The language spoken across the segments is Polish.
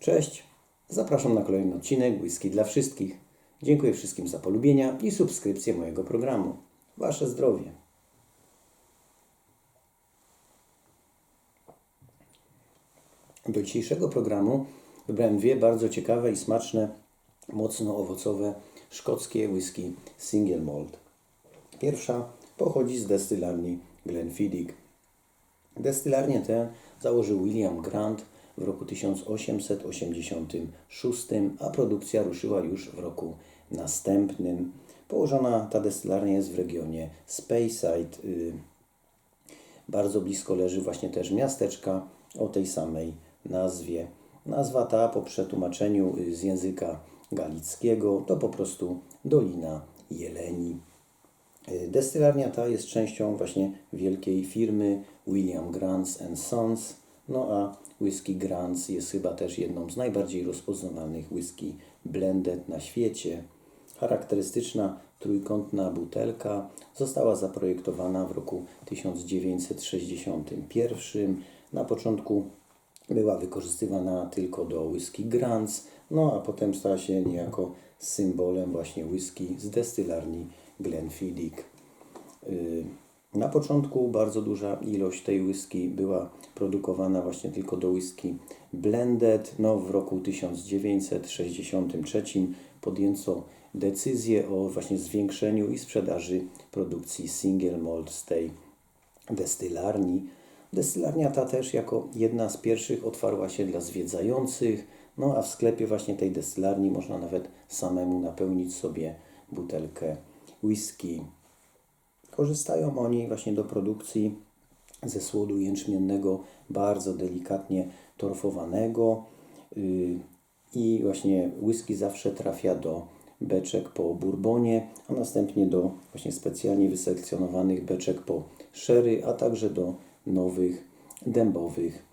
Cześć, zapraszam na kolejny odcinek Whisky dla wszystkich. Dziękuję wszystkim za polubienia i subskrypcję mojego programu. Wasze zdrowie. Do dzisiejszego programu wybrałem dwie bardzo ciekawe i smaczne, mocno owocowe szkockie whisky single malt. Pierwsza pochodzi z destylarni Glenfiddich. Destylarnię tę założył William Grant w roku 1886, a produkcja ruszyła już w roku następnym. Położona ta destylarnia jest w regionie Speyside. y, Bardzo blisko leży właśnie też miasteczka o tej samej nazwie. Nazwa ta po przetłumaczeniu y, z języka galickiego to po prostu Dolina Jeleni. Y, Destylarnia ta jest częścią właśnie wielkiej firmy William Grants Sons, no a whisky Grants jest chyba też jedną z najbardziej rozpoznawalnych whisky blended na świecie. Charakterystyczna trójkątna butelka została zaprojektowana w roku 1961. Na początku była wykorzystywana tylko do whisky Grants, no a potem stała się niejako symbolem właśnie whisky z destylarni Glenfiddich. Y, Na początku bardzo duża ilość tej whisky była produkowana właśnie tylko do whisky blended. No, w roku 1963 podjęto decyzję o właśnie zwiększeniu i sprzedaży produkcji single malt z tej destylarni. Destylarnia ta też jako jedna z pierwszych otwarła się dla zwiedzających, no a w sklepie właśnie tej destylarni można nawet samemu napełnić sobie butelkę whisky. Korzystają oni właśnie do produkcji ze słodu jęczmiennego, bardzo delikatnie torfowanego yy, i właśnie whisky zawsze trafia do beczek po bourbonie, a następnie do właśnie specjalnie wyselekcjonowanych beczek po sherry, a także do nowych dębowych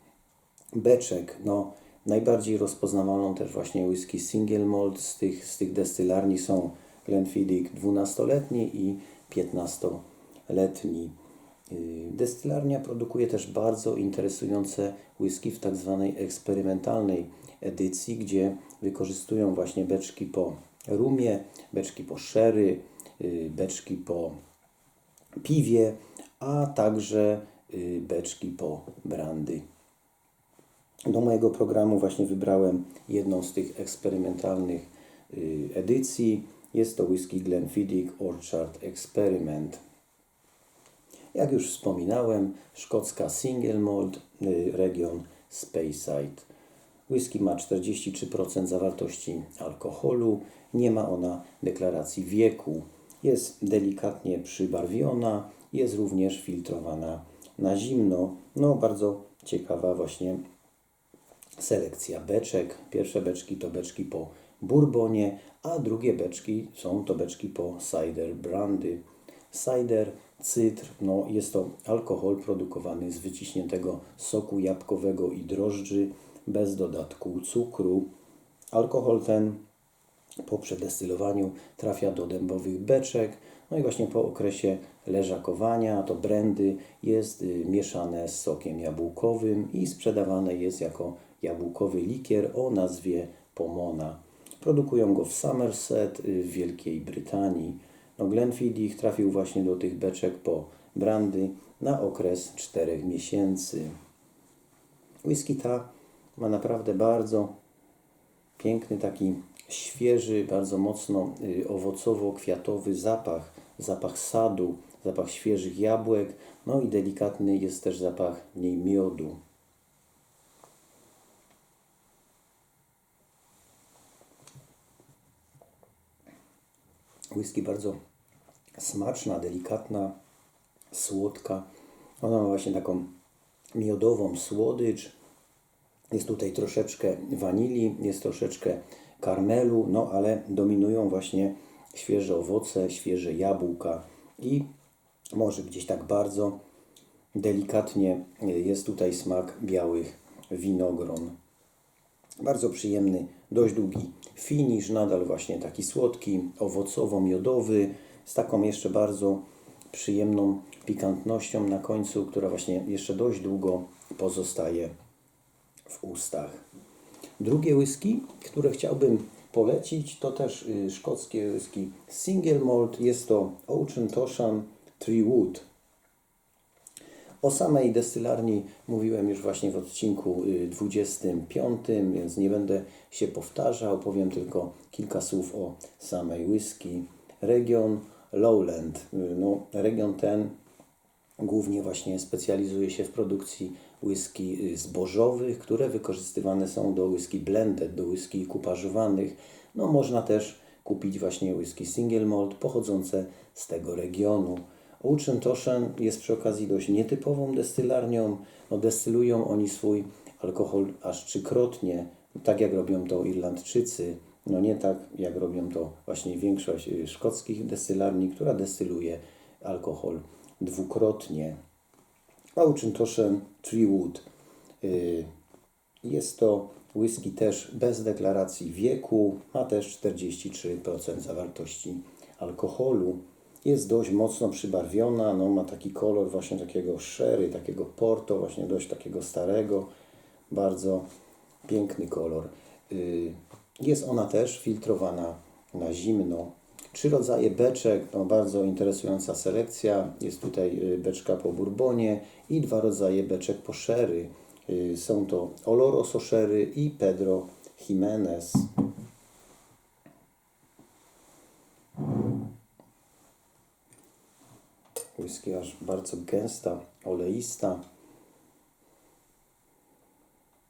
beczek. No, najbardziej rozpoznawalną też właśnie whisky single malt z tych, z tych destylarni są Glenfiddich 12-letni i 15-letni. Yy, Destylarnia produkuje też bardzo interesujące whisky w tak zwanej eksperymentalnej edycji, gdzie wykorzystują właśnie beczki po rumie, beczki po sherry, yy, beczki po piwie, a także yy, beczki po brandy. Do mojego programu właśnie wybrałem jedną z tych eksperymentalnych y, edycji. Jest to whisky Glenfiddich Orchard Experiment. Jak już wspominałem, szkocka single malt, y, region Speyside. Whisky ma 43% zawartości alkoholu, nie ma ona deklaracji wieku. Jest delikatnie przybarwiona, jest również filtrowana na zimno. No, bardzo ciekawa właśnie selekcja beczek. Pierwsze beczki to beczki po bourbonie, a drugie beczki są to beczki po cider brandy. Cider, cytr, no jest to alkohol produkowany z wyciśniętego soku jabłkowego i drożdży bez dodatku cukru. Alkohol ten po przedestylowaniu trafia do dębowych beczek. No i właśnie po okresie leżakowania to brandy jest y, mieszane z sokiem jabłkowym i sprzedawane jest jako jabłkowy likier o nazwie Pomona. Produkują go w Somerset y, w Wielkiej Brytanii. No Glenfiddich trafił właśnie do tych beczek po brandy na okres 4 miesięcy. Whisky ta ma naprawdę bardzo piękny, taki świeży, bardzo mocno y, owocowo-kwiatowy zapach, zapach sadu, zapach świeżych jabłek, no i delikatny jest też zapach w niej miodu. Whisky bardzo smaczna, delikatna, słodka. Ona ma właśnie taką miodową słodycz. Jest tutaj troszeczkę wanilii, jest troszeczkę karmelu, no ale dominują właśnie świeże owoce, świeże jabłka i może gdzieś tak bardzo delikatnie jest tutaj smak białych winogron. Bardzo przyjemny, dość długi finish, nadal właśnie taki słodki, owocowo-miodowy, z taką jeszcze bardzo przyjemną pikantnością na końcu, która właśnie jeszcze dość długo pozostaje w ustach. Drugie whisky, które chciałbym polecić, to też y, szkockie whisky Single Malt. Jest to Ocean Toshan Tree Wood. O samej destylarni mówiłem już właśnie w odcinku y, 25, więc nie będę się powtarzał. Powiem tylko kilka słów o samej whisky. Region Lowland. Y, No, region ten głównie właśnie specjalizuje się w produkcji whisky y, zbożowych, które wykorzystywane są do whisky blended, do whisky kuparzowanych. No można też kupić właśnie whisky single malt pochodzące z tego regionu. Ocean Toshan jest przy okazji dość nietypową destylarnią. No, destylują oni swój alkohol aż trzykrotnie, tak jak robią to Irlandczycy. No nie tak jak robią to właśnie większość y, szkockich destylarni, która destyluje alkohol dwukrotnie. Ocean Toshan Treewood. Y, Jest to whisky też bez deklaracji wieku, ma też 43% zawartości alkoholu. Jest dość mocno przybarwiona, no, ma taki kolor właśnie takiego sherry, takiego porto, właśnie dość takiego starego. Bardzo piękny kolor. Y, Jest ona też filtrowana na zimno. Trzy rodzaje beczek, no bardzo interesująca selekcja. Jest tutaj y, beczka po bourbonie i dwa rodzaje beczek po sherry. Y, Są to Oloroso Sherry i Pedro Jimenez. Whisky aż bardzo gęsta, oleista.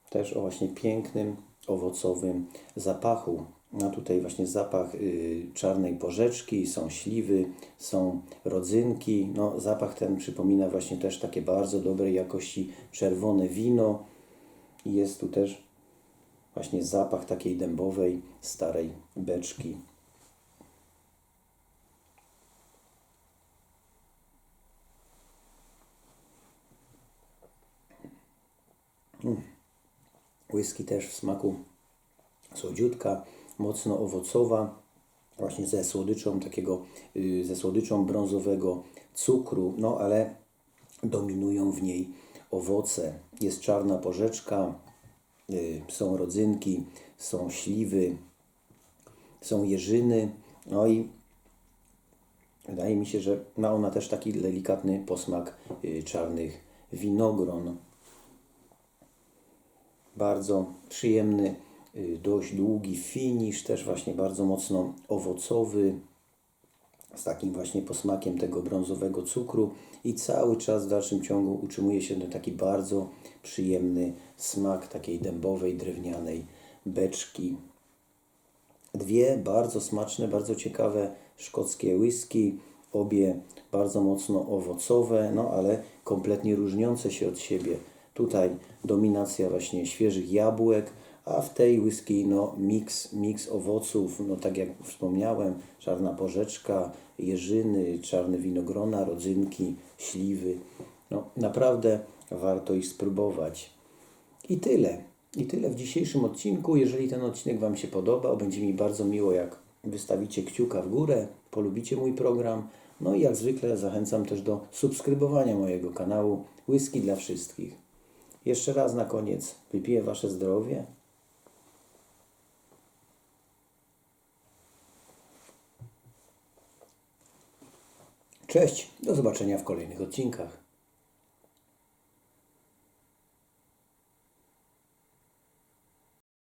Też o właśnie pięknym, owocowym zapachu. Ma tutaj właśnie zapach y, czarnej porzeczki, są śliwy, są rodzynki. No, zapach ten przypomina właśnie też takie bardzo dobrej jakości czerwone wino. I jest tu też właśnie zapach takiej dębowej, starej beczki. Whisky też w smaku słodziutka, mocno owocowa, właśnie ze słodyczą takiego, y, ze słodyczą brązowego cukru, no ale dominują w niej owoce. Jest czarna porzeczka, y, są rodzynki, są śliwy, są jeżyny, no i wydaje mi się, że ma ona też taki delikatny posmak y, czarnych winogron bardzo przyjemny, y, dość długi finish, też właśnie bardzo mocno owocowy, z takim właśnie posmakiem tego brązowego cukru i cały czas w dalszym ciągu utrzymuje się ten taki bardzo przyjemny smak takiej dębowej, drewnianej beczki. Dwie bardzo smaczne, bardzo ciekawe szkockie whisky, obie bardzo mocno owocowe, no ale kompletnie różniące się od siebie. Tutaj dominacja właśnie świeżych jabłek, a w tej whisky no miks, miks owoców, no tak jak wspomniałem, czarna porzeczka, jeżyny, czarne winogrona, rodzynki, śliwy. No naprawdę warto ich spróbować. I tyle. I tyle w dzisiejszym odcinku. Jeżeli ten odcinek Wam się podobał, będzie mi bardzo miło, jak wystawicie kciuka w górę, polubicie mój program. No i jak zwykle zachęcam też do subskrybowania mojego kanału Whisky dla wszystkich. Jeszcze raz na koniec wypiję Wasze zdrowie. Cześć, do zobaczenia w kolejnych odcinkach.